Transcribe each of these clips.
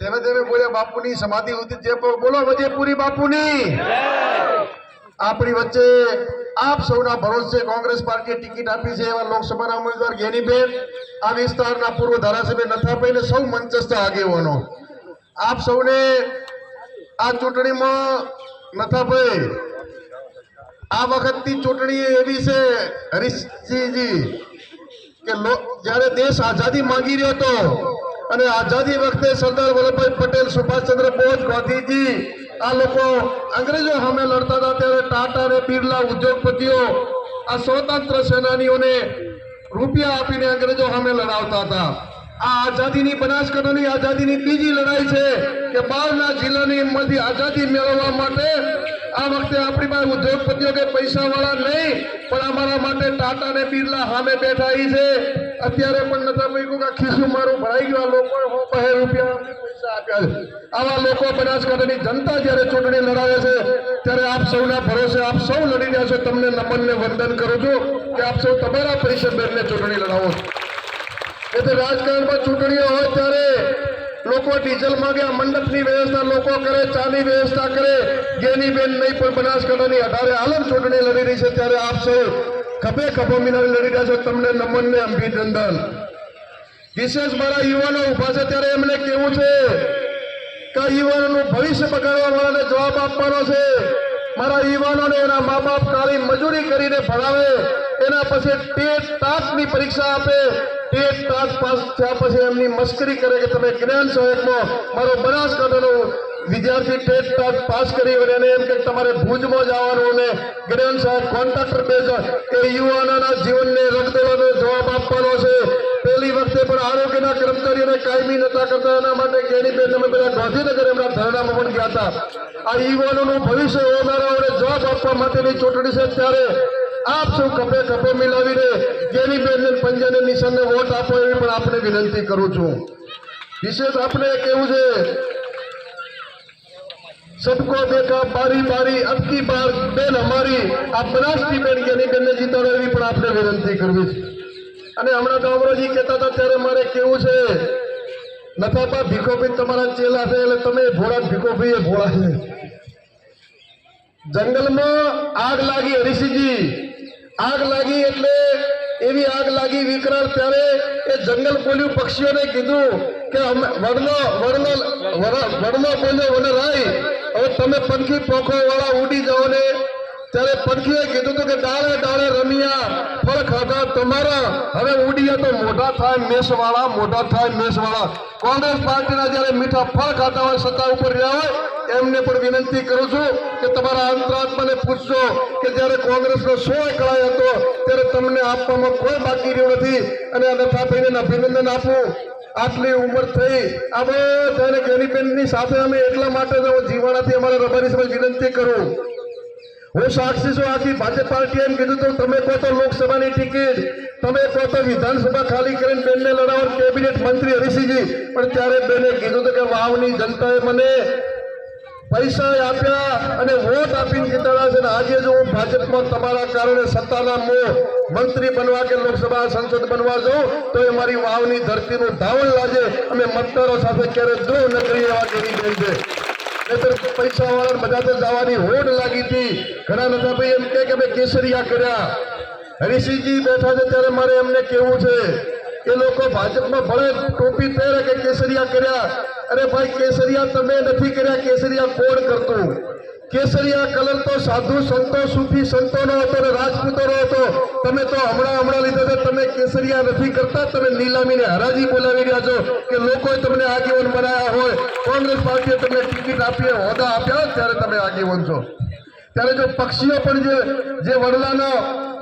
ધીમે ધીમે બોલ્યા, બાપુની સમાધિ ઉતરી જે બોલો, વજેપુરી બાપુની. આપણી વચ્ચે આપ સૌના ભરોસે કોંગ્રેસ પાર્ટીએ ટિકિટ આપી છે એવા લોકસભાના ઉમેદવાર ગેનીબેન. આ વિસ્તારના પૂર્વ ધારાસભ્ય નથાભાઈને સૌ મંચસ્થ આગેવાનો. આપ સૌને આ ચૂંટણીમાં નથાભાઈ આ વખતની ચૂંટણી એવી છે હરીશજીજી, કે જ્યારે દેશ આઝાદી માંગી રહ્યો હતો અને આઝાદી વખતે સરદાર વલ્લભભાઈ પટેલ, સુભાષચંદ્ર બોઝ, ગાંધીજી, આ લોકો અંગ્રેજો સામે લડતા હતા. ત્યારે ટાટા અને બિરલા ઉદ્યોગપતિઓ, આ સ્વતંત્ર સેનાનીઓને રૂપિયા આપીને અંગ્રેજો સામે લડાવતા હતા. આ આઝાદીની બનાસકાંઠાની આઝાદીની બીજી લડાઈ છે કે બહારના જિલ્લાની અંદરથી આઝાદી મેળવવા માટે આ વખતે આપણી પાસે ઉદ્યોગપતિઓ કે પૈસાવાળા નહીં, પણ અમારા માટે ટાટા ને બિરલા સામે બેઠા છે. અત્યારે પણ નતા મૂક્યું કે ખિસ્સું મારું ભરાઈ ગયું. લોકો હું બહે રૂપિયા પૈસા આપ્યા છે. આવા લોકો બનાસકાંઠાની જનતા જ્યારે ચૂંટણી લડાવે છે, ત્યારે આપ સૌના ભરોસે આપ સૌ લડી રહ્યા છો. તમને નમન ને વંદન કરું છું કે આપ સૌ તમારા પરિષદ બેનને ચૂંટણી લડાવો. એટલે રાજકારણમાં ચૂંટણીઓ હોય ત્યારે લોકો ડીઝલ માંગે, આ મંડપની વ્યવસ્થા લોકો કરે, ચાની વ્યવસ્થા કરે. જેની બેન નહીં, પણ બનાસકાંઠાની અઢારે આલમ ચૂંટણી લડી રહી છે. ત્યારે આપ સૌ ખભે ખભો મિલાવી લડી રહ્યા છો. તમને નમન ને અભિનંદન. વિશેષ મારા યુવાનો ઊભા છે ત્યારે એમને કેવું છે કે યુવાનોનું ભવિષ્ય બગાડવા વાળાને જવાબ આપવાનો છે. મારા યુવાનોને એના મા બાપ કાળી મજૂરી કરીને ભણાવે, એના પછી ટેટ ટાટની પરીક્ષા આપે. ટેટ ટાટ પાસ થયા પછી એમની મશ્કરી કરે કે તમે જ્ઞાન સહાયકમાં મારો બનાસકાંઠાનો વિદ્યાર્થી ટેસ્ટ પાસ કરી અને એને એમ કે તમારે ભુજમાં જવાનું ને ગ્રેન સાહેબ કોન્ટ્રાક્ટર બેઝ એ યુવાનોના જીવનને રગદોળાનો જવાબ આપવાનો છે. પહેલી વખતે પણ આરોગ્યના કર્મચારીઓને કાયમી નતા કરતા એના માટે કેની અમે બધા ગાંધીનગર એમના ધરણામાં પણ ગયા હતા. આ યુવાનોનું ભવિષ્ય હોનારાઓને જવાબ આપવા માટેની ચૂંટણી છે ત્યારે આપ સૌ કપે કપે મિલાવીને જેની બેન પંજાને નિશાનને વોટ આપો એવી પણ આપણે વિનંતી કરું છું. વિશેષ આપણે કેવું છે सबको देखा बारी बारी अब की बार બેન અમારી આ બનાસની બેન જેની બેનને જીતાડો એવી પણ આપણે વિનંતી કરવી છે અને હમણાં દામરાજી કહેતા હતા ત્યારે મારે કેવું છે નથાપા ભીખોભાઈ તમારા ચેલા છે એટલે તમે ભોળા ભીખોભાઈ એ ભોળા છે જંગલમાં આગ લાગી હરીસિંહજી આગ લાગી એટલે એવી આગ લાગી વિકરાળ ત્યારે એ જંગલ બોલ્યું પક્ષીઓને કીધું કે અમે વડનો વડનો વડનો બોલ્યો વનરાય. હવે તમે પંખી પોખો વાળા ઉડી જાઓ ને, ત્યારે પંખીએ કીધું હતું કે ડાળે ડાળે રમ્યા, ફળ ખાધા તમારા. હવે ઉડીયા તો મોઢા થાય મેષવાળા મોટા થાય મેષવાળા કોંગ્રેસ પાર્ટીના જ્યારે મીઠા ફળ ખાતા હોય, સત્તા ઉપર રહ્યા હોય, એમને પણ વિનંતી કરું છું કે તમારા અંતરાત્માને પૂછજો કે જ્યારે કોંગ્રેસનો સો કળાય હતો, ત્યારે તમને આપવામાં કોઈ બાકી રહ્યું નથી. અને આ થઈને અભિનંદન આપું. આટલી ઉંમર થઈ અમે બધાને ગેનીબેનની સાથે અમે એટલા માટે જીવાણાથી અમારા રબારી સમય વિનંતી કરું. હું સાક્ષી છું આખી ભાજપ પાર્ટી એમ કીધું તો તમે કહો તો લોકસભાની ટિકિટ, તમે કહો તો વિધાનસભા ખાલી કરીને બેનને લડાવો. કેબિનેટ મંત્રી હરીસિંહજી પણ ત્યારે બેને કીધું હતું કે વાવની જનતાએ મને પૈસા આપ્યા અને વોટ આપીને જીતાડ્યા છે. આજે જો હું ભાજપમાં તમારા કારણે સત્તાના મોહ મંત્રી બનવા કે લોકસભા સંસદ બનવા જાઉં, તો એ મારી વાવની ધરતીનું ધાવણ લાગે અમે મતદારો સાથે ક્યારે દ્રોહ ન કરી એવા કરી બેન છે. નહીંતર પૈસા વાળા બધા તો જવાની હોડ લાગી હતી. ઘણા નતા ભાઈ એમ કે અમે કેસરિયા કર્યા. હરીસિંહજી બેઠા છે ત્યારે મારે એમને કેવું છે. એ લોકો ભાજપમાં ભલે ટોપી પહેરે કે કેસરિયા કર્યા. અરે ભાઈ, કેસરિયા તમે નથી કર્યા, કેસરિયા કોણ કરતું? કેસરિયા કલર તો સાધુ સંતો, સૂફી સંતોનો હતો ને રાજપૂતોનો હતો. તમે તો હમણાં હમણાં લીધો છે તમે કેસરિયા નથી કરતા, તમે નીલામીને હરાજી બોલાવી રહ્યા છો કે લોકોએ તમને આગેવાન બનાવ્યા હોય. કોંગ્રેસ પાર્ટીએ તમને ટિકિટ આપી, હોદ્દા આપ્યા ત્યારે તમે આગેવાન છો. ત્યારે જો પક્ષીઓ પણ જે જે વડલાનો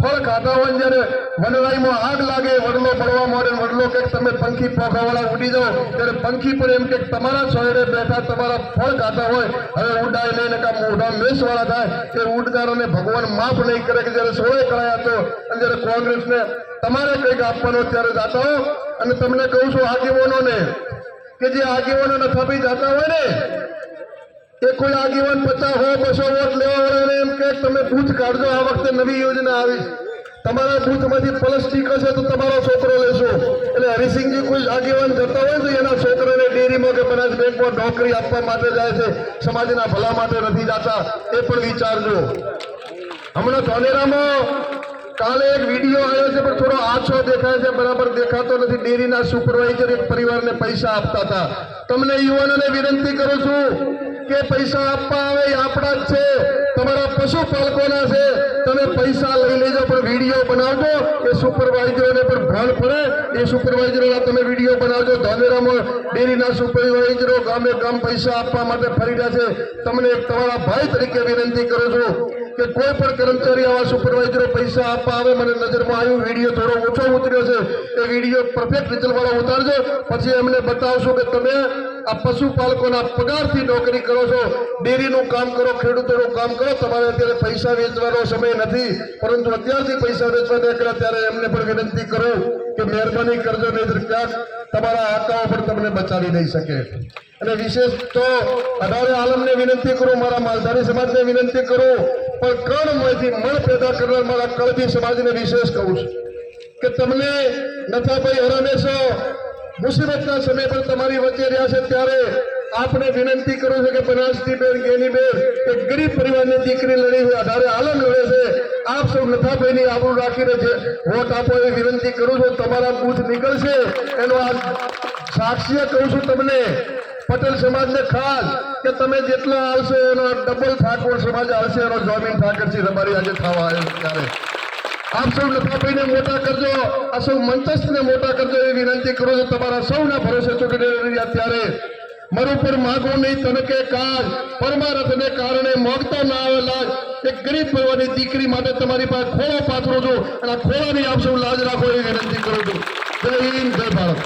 ફળ ખાતા હોય જ્યારે વનરાઈમાં આગ લાગે, વડલો પડવા માંડે વડલો કે તમે પંખી પોખાવાળા ઉડી જાઓ, ત્યારે પંખી પણ એમ કે તમારા છોડે બેઠા તમારા ફળ ખાતા હોય. હવે ઉડાય નહીં ને કાં મોઢા મેષવાળા થાય, તે ઉડનારોને ભગવાન માફ નહીં કરે કે જ્યારે સોળે કરાયા હતો અને જ્યારે કોંગ્રેસને તમારે કંઈક આપવાનો ત્યારે જાતા હો. અને તમને કહું છું આગેવાનોને, કે જે આગેવાનો થપી જતા હોય ને કે કોઈ આગેવાન પચાસ હો, બસો વોટ લેવા વાળાને એમ કે તમે બૂથ કાઢજો, આ વખતે નવી યોજના આવી તમારા બૂથમાંથી પ્લસ સ્ટીકર છે તો તમારો છોકરો લેશો. એટલે હરિસિંહજી કોઈ આગેવાન જતા હોય તો એના છોકરાને ડેરીમાં કે બનાસ બેંકમાં નોકરી આપવા માટે જાય છે. સમાજના ભલા માટે નથી જતા. એ પણ વિચારજો. હમણાં ધોલેરામાં કાલે એક વીડિયો આવ્યો છે, પણ થોડો આછો દેખાય છે, બરાબર દેખાતો નથી. ડેરીના સુપરવાઇઝર એક પરિવારને પૈસા આપતા હતા. તમને યુવાનોને વિનંતી કરું છું કે પૈસા આપવા આવે આપણા જ છે. તમારા પશુપાલકોના છે. તમે પૈસા લઈ લેજો, પણ વીડિયો બનાવજો. એ સુપરવાઇઝરોને પણ ભાન પડે. એ સુપરવાઇઝરોના તમે વીડિયો બનાવજો. ધાનેરામાં ડેરીના સુપરવાઇઝરો ગામે ગામ પૈસા આપવા માટે ફરી રહ્યા છે. તમને તમારા ભાઈ તરીકે વિનંતી કરું છું. કે કોઈ પણ કર્મચારી આવા સુપરવાઇઝરો પૈસા આપવા આવે, મને નજરમાં આવ્યું વીડિયો થોડો ઓછો ઉતર્યો છે, એ વીડિયો પરફેક્ટ રિઝલ્ટવાળો ઉતારજો. પછી એમને બતાવશો કે તમે આ પશુપાલકોના પગારથી નોકરી કરો છો, ડેરીનું કામ કરો, ખેડૂતોનું કામ કરો, તમારે અત્યારે પૈસા વેચવાનો સમય નથી. પરંતુ અત્યારથી પૈસા વેચવા નીકળ્યા ત્યારે એમને પણ વિનંતી કરું કે મહેરબાની કરજો નહીં ક્યાંક તમારા આંકાઓ પણ તમને બચાવી નહીં શકે. અને વિશેષ તો અઢારે આલમને વિનંતી કરું, મારા માલધારી સમાજને વિનંતી કરું પણ કર્ણમાંથી મળ પેદા કરનાર મારા કળથી સમાજને વિશેષ કહું છું કે તમને નથાભાઈ હરામેશો મુસીબતના સમય પર તમારી વચ્ચે રહ્યા છે ત્યારે આપણે વિનંતી કરું છું કે બનાસથી બેન, ગેની બેન એક ગરીબ પરિવારની દીકરી લડી છે અઢારે આલમ લડે છે, આપ સૌ નથાભાઈની આબરૂ રાખીને છે વોટ આપો એવી વિનંતી કરું છું, તમારા બુથ નીકળશે, એનો આ સાક્ષીય કહું છું તમને. પટેલ સમાજને ખાસ કે તમે જેટલા આવશો એનો ડબલ ઠાકોર સમાજ આવશે એનો જોમીન ઠાકરજી તમારી આજે થવા આવ્યો ત્યારે. આપ સૌ લતાભાઈને મોટા કરજો, આ સૌ મંચસ્થને મોટા કરજો એ વિનંતી કરું છું. તમારા સૌના ભરોસે ચૂંટણી ત્યારે. મારું પર માગો નહીં તનકે કાજ. પરમારથને કારણે મોગતા ના આવેલા એક ગરીબ પરિવારની દીકરી માટે તમારી પાસે ખોળો પાથરો છું અને આ ખોળાની આપ સૌ લાજ રાખો એ વિનંતી કરું છું. જય હિન્દ, જય ભારત.